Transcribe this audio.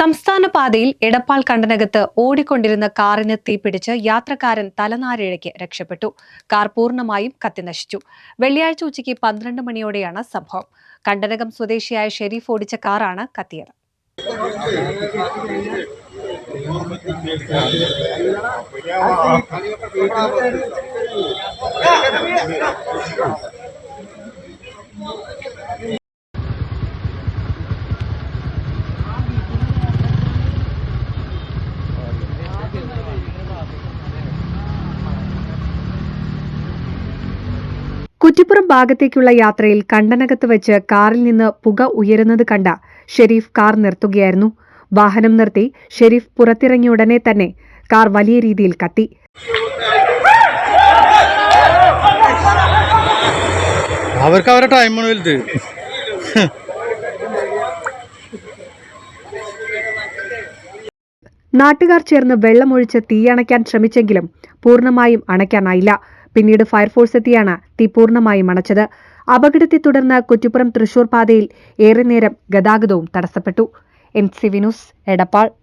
സംസ്ഥാന പാതയിൽ എടപ്പാൾ കണ്ടനകത്ത് ഓടിക്കൊണ്ടിരുന്ന കാറിന് തീപിടിച്ച് യാത്രക്കാരൻ തലനാരിഴയ്ക്ക് രക്ഷപ്പെട്ടു. കാർ പൂർണമായും കത്തിനശിച്ചു. വെള്ളിയാഴ്ച ഉച്ചയ്ക്ക് പന്ത്രണ്ട് മണിയോടെയാണ് സംഭവം. കണ്ടനകം സ്വദേശിയായ ഷെരീഫ് ഓടിച്ച കാറാണ് കത്തിയത്. കുറ്റിപ്പുറം ഭാഗത്തേക്കുള്ള യാത്രയിൽ കണ്ടനകത്ത് വെച്ച് കാറിൽ നിന്ന് പുക ഉയരുന്നത് കണ്ട ഷെരീഫ് കാർ നിർത്തുകയായിരുന്നു. വാഹനം നിർത്തി ഷെരീഫ് പുറത്തിറങ്ങിയ ഉടനെ തന്നെ കാർ വലിയ രീതിയിൽ കത്തി. അവർക്ക് അവരുടെ ടൈമാണ് വലുത്. നാട്ടുകാർ ചേർന്ന് വെള്ളമൊഴിച്ച് തീയണയ്ക്കാൻ ശ്രമിച്ചെങ്കിലും പൂർണമായും അണയ്ക്കാനായില്ല. പിന്നീട് ഫയർഫോഴ്സ് എത്തിയാണ് തീ പൂർണമായും അണച്ചത്. അപകടത്തെ തുടർന്ന് കുറ്റിപ്പുറം തൃശൂർ പാതയിൽ ഏറെ നേരം ഗതാഗതവും തടസ്സപ്പെട്ടു. M C Vinus Edappal.